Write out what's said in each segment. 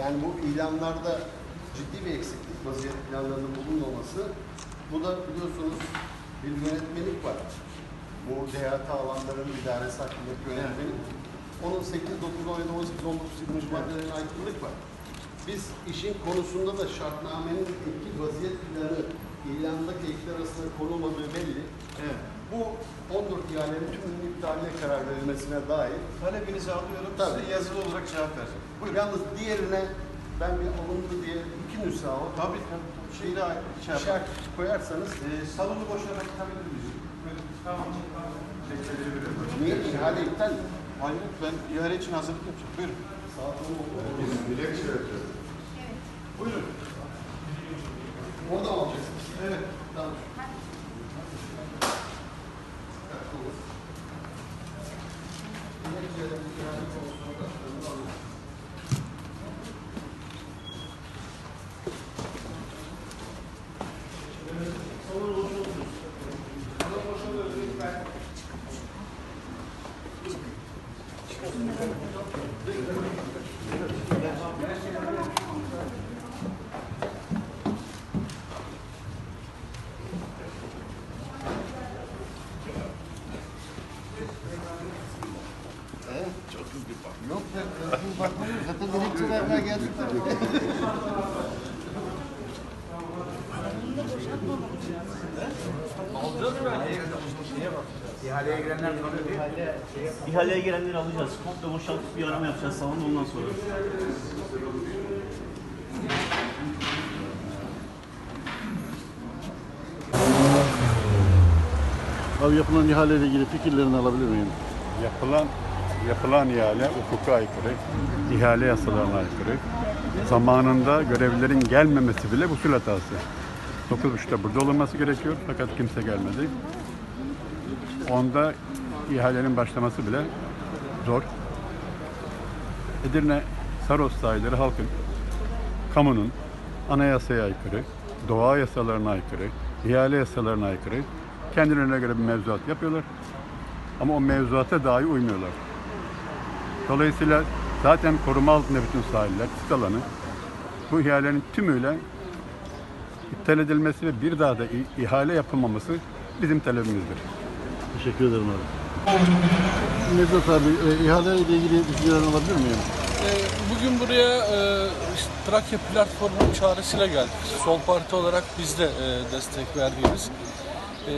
Yani bu ilanlarda ciddi bir eksiklik vaziyet planlarının bulunmaması. Bu da biliyorsunuz bir yönetmelik var. Bu DHT alanların idaresi hakkındaki yönetmelik. Onun 8, 9, 17, 18, 19, 20. maddelerine aykırılık var. Biz işin konusunda da şartnamenin etki vaziyet planı ilandaki ekler arasında konulmadığı belli. Evet. Bu 14 ihalenin tümünün iptaline karar verilmesine dair Talebinizi alıyorum. Tabii. Size yazılı olarak cevap vereceğim. Bu yalnız diğerine ben bir alındı diye iki nüsha o. Tabii tabii. Şey daha şey. İşaret koyarsanız Ee, salonu boşaltmak tabii miyiz? Böyle tamam. Niye ihale iptal mi? Hayır ben ihale için hazırlık yapacağım. Buyurun. Saat 10 oldu. Buyurun. Orada mı alacaksınız? Evet. Tamam. Yok bakmıyoruz. Zaten dilekçe vermeye geldik tabii. İhaleye girenleri alacağız. Komple boşaltıp bir arama yapacağız salonda ondan sonra. Abi yapılan ihaleyle ilgili fikirlerini alabilir miyim? Yapılan yapılan ihale hukuka aykırı, ihale yasalarına aykırı. Zamanında görevlilerin gelmemesi bile usul hatası. 9.30'da burada olunması gerekiyor fakat kimse gelmedi. Onda ihalenin başlaması bile zor. Edirne Saros sahilleri halkın, kamunun anayasaya aykırı, doğa yasalarına aykırı, ihale yasalarına aykırı kendilerine göre bir mevzuat yapıyorlar. Ama o mevzuata dahi uymuyorlar. Dolayısıyla zaten koruma altında bütün sahiller, sit alanı bu ihalenin tümüyle iptal edilmesi ve bir daha da ihale yapılmaması bizim talebimizdir. Teşekkür ederim abi. Nevzat abi, e, ihaleyle ilgili düşüncelerini alabilir miyim? Ee, Bugün buraya e, işte Trakya platformunun çağrısıyla geldik. Sol Parti olarak biz de e, destek verdiğimiz e,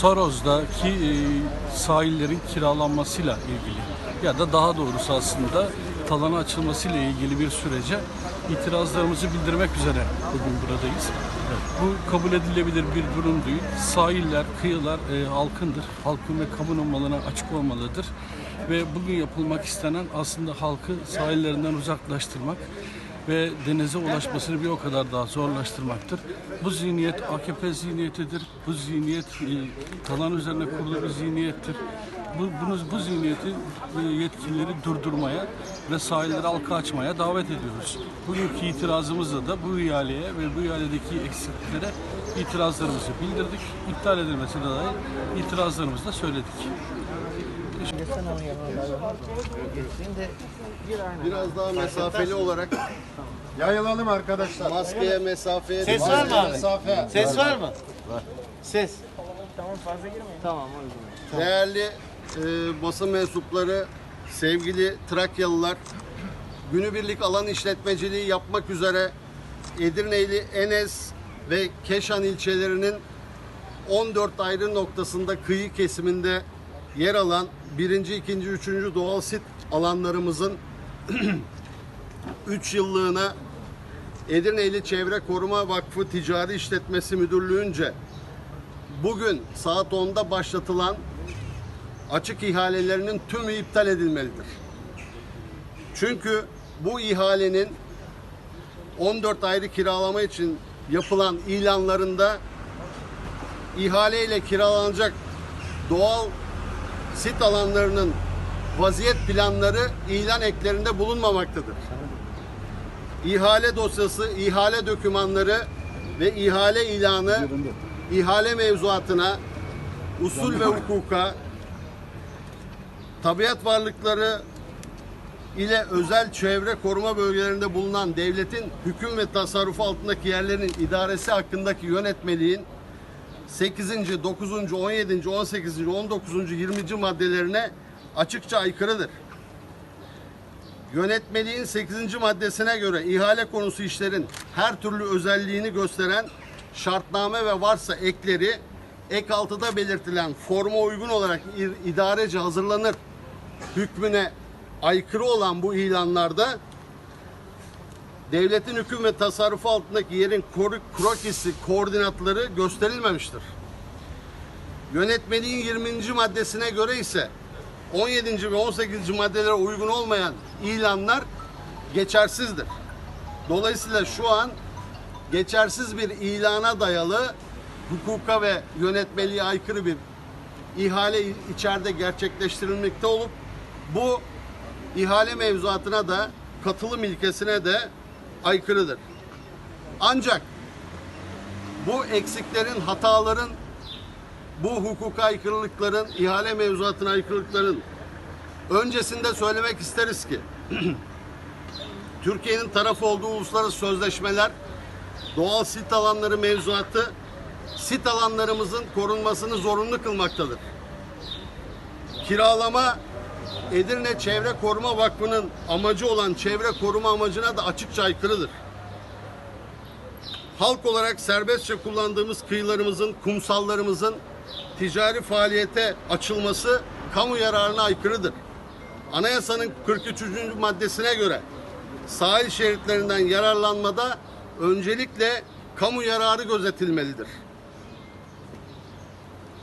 Saroz'daki e, sahillerin kiralanmasıyla ilgili ya da daha doğrusu aslında talana açılmasıyla ilgili bir sürece itirazlarımızı bildirmek üzere bugün buradayız. Bu kabul edilebilir bir durum değil. Sahiller, kıyılar e, halkındır. Halkın ve kamunun malına açık olmalıdır. Ve bugün yapılmak istenen aslında halkı sahillerinden uzaklaştırmak ve denize ulaşmasını bir o kadar daha zorlaştırmaktır. Bu zihniyet AKP zihniyetidir. Bu zihniyet e, talan üzerine kurulu bir zihniyettir. Bu, bunu, bu zihniyeti e, yetkilileri durdurmaya ve sahilleri halka açmaya davet ediyoruz. Bugünkü itirazımızla da bu ihaleye ve bu ihaledeki eksikliklere itirazlarımızı bildirdik. İptal edilmesine dair itirazlarımızı da söyledik. Biraz daha mesafeli olarak Yayılalım arkadaşlar. maskeye mesafeye Ses var mı abi? mesafe. Ses var mı? Ses. Tamam fazla girmeyin. Tamam o yüzden. Değerli e, basın mensupları, sevgili Trakyalılar, günübirlik alan işletmeciliği yapmak üzere Edirne'li Enes ve Keşan ilçelerinin 14 ayrı noktasında kıyı kesiminde yer alan birinci, ikinci, üçüncü doğal sit alanlarımızın 3 yıllığına Edirne'li Çevre Koruma Vakfı Ticari İşletmesi Müdürlüğü'nce bugün saat 10'da başlatılan açık ihalelerinin tümü iptal edilmelidir. Çünkü bu ihalenin 14 ayrı kiralama için yapılan ilanlarında ihaleyle kiralanacak doğal sit alanlarının vaziyet planları ilan eklerinde bulunmamaktadır. İhale dosyası, ihale dokümanları ve ihale ilanı ihale mevzuatına, usul ve hukuka, tabiat varlıkları ile özel çevre koruma bölgelerinde bulunan devletin hüküm ve tasarrufu altındaki yerlerin idaresi hakkındaki yönetmeliğin 8. 9. 17. 18. 19. 20. maddelerine açıkça aykırıdır. Yönetmeliğin 8. maddesine göre ihale konusu işlerin her türlü özelliğini gösteren şartname ve varsa ekleri ek 6'da belirtilen forma uygun olarak idarece hazırlanır hükmüne aykırı olan bu ilanlarda devletin hüküm ve tasarrufu altındaki yerin krokisi koordinatları gösterilmemiştir. Yönetmeliğin 20. maddesine göre ise 17. ve 18. maddelere uygun olmayan ilanlar geçersizdir. Dolayısıyla şu an geçersiz bir ilana dayalı hukuka ve yönetmeliğe aykırı bir ihale içeride gerçekleştirilmekte olup bu ihale mevzuatına da katılım ilkesine de aykırıdır. Ancak bu eksiklerin, hataların, bu hukuka aykırılıkların, ihale mevzuatına aykırılıkların öncesinde söylemek isteriz ki Türkiye'nin tarafı olduğu uluslararası sözleşmeler, doğal sit alanları mevzuatı sit alanlarımızın korunmasını zorunlu kılmaktadır. Kiralama Edirne Çevre Koruma Vakfı'nın amacı olan çevre koruma amacına da açıkça aykırıdır. Halk olarak serbestçe kullandığımız kıyılarımızın, kumsallarımızın ticari faaliyete açılması kamu yararına aykırıdır. Anayasanın 43. maddesine göre sahil şeritlerinden yararlanmada öncelikle kamu yararı gözetilmelidir.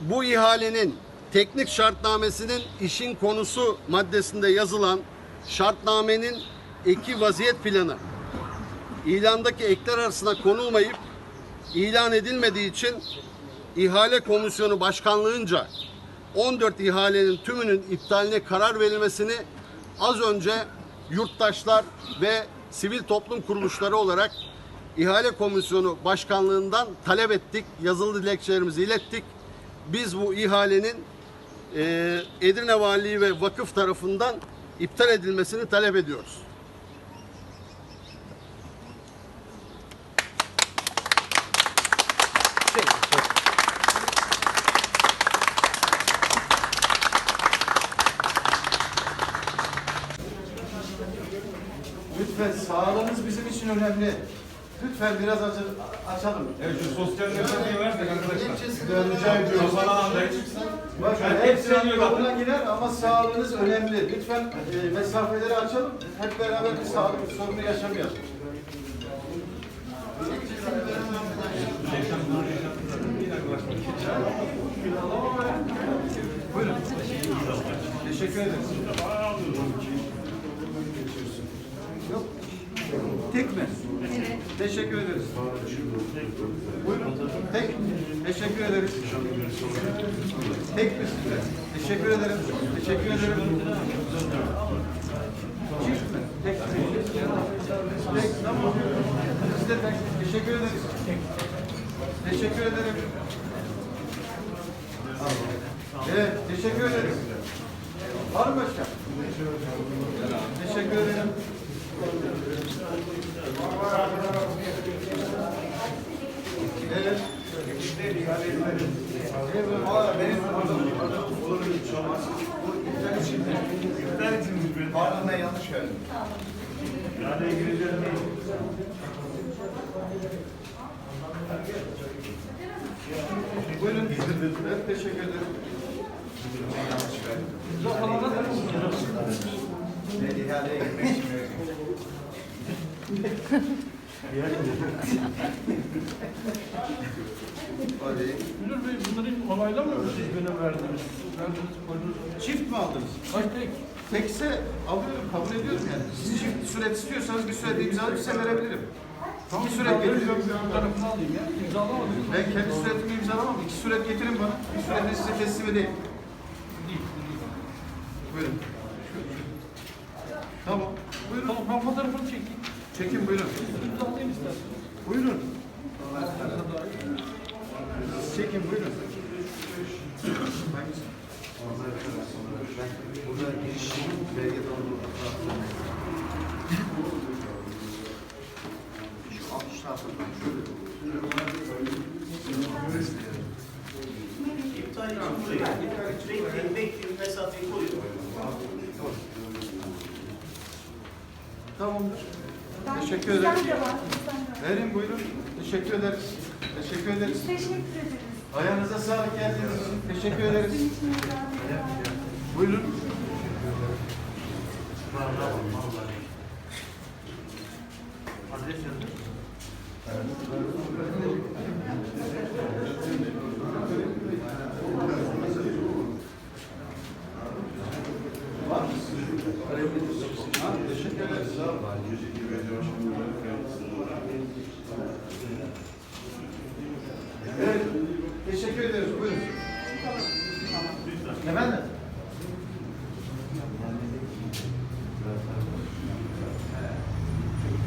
Bu ihalenin teknik şartnamesinin işin konusu maddesinde yazılan şartnamenin eki vaziyet planı ilandaki ekler arasına konulmayıp ilan edilmediği için ihale komisyonu başkanlığınca 14 ihalenin tümünün iptaline karar verilmesini az önce yurttaşlar ve sivil toplum kuruluşları olarak ihale komisyonu başkanlığından talep ettik. Yazılı dilekçelerimizi ilettik. Biz bu ihalenin e, Edirne Valiliği ve vakıf tarafından iptal edilmesini talep ediyoruz. Lütfen sağlığınız bizim için önemli. Lütfen biraz açalım. Evet şu sosyal mesafeyi versek arkadaşlar. Rica ediyorum. Andayız. Bakın Ben hepsi hepsini diyor yoluna girer ama sağlığınız önemli. Lütfen e, mesafeleri açalım. Hep beraber bir sağlık sorunu yaşamayalım. Buyurun. Teşekkür ederiz. Tek mi? Evet. Teşekkür ederiz. Buyurun. Tek. Teşekkür ederiz. Tek mi sizde? Teşekkür ederim. Teşekkür ederim. Çift mi? Tek mi? Tek. Tamam. Siz de tek. Teşekkür ederiz. Teşekkür ederim. Evet, teşekkür ederiz. Var mı başka? Teşekkür ederim. Evet. Valla benim olur hiç olmaz. Bu iptal için de. İptal için mi? Pardon ben yanlış geldim. Yani gireceğim Buyurun. Evet, teşekkür ederim. Yanlış verdim. Ne ihaleye gitmek için Hadi. Müdür Bey bunları onaylamıyor musunuz benim verdiğiniz? Verdiğiniz. Çift mi aldınız? Kaç tek? Tekse alıyorum, kabul ediyorum yani. Siz çift süret istiyorsanız bir süre imzalayıp size verebilirim. İki süret getirin. Bir tarafını alayım ya. İmzalamadım. Ben kendi süretimi imzalamam. İki süret getirin bana. Bir sürede size teslim edeyim. Değil. değil. Buyurun. Tamam. Buyurun. Tamam ben fotoğrafını çekeyim. Çekin buyurun. İmzalayayım istersen. Buyurun. Çekin buyurun. Hangisi? Burada giriş belge doldurma Şu 60 tarafından şöyle. İptal için buraya. Bekleyin, bekleyin, mesafeyi koruyun. Tamamdır. Teşekkür ederiz. Verin buyurun. Teşekkür ederiz. Teşekkür ederiz. Teşekkür ederiz. Ayağınıza sağlık geldiğiniz için teşekkür ederiz. Buyurun. Adres yazın. Teşekkür ederiz.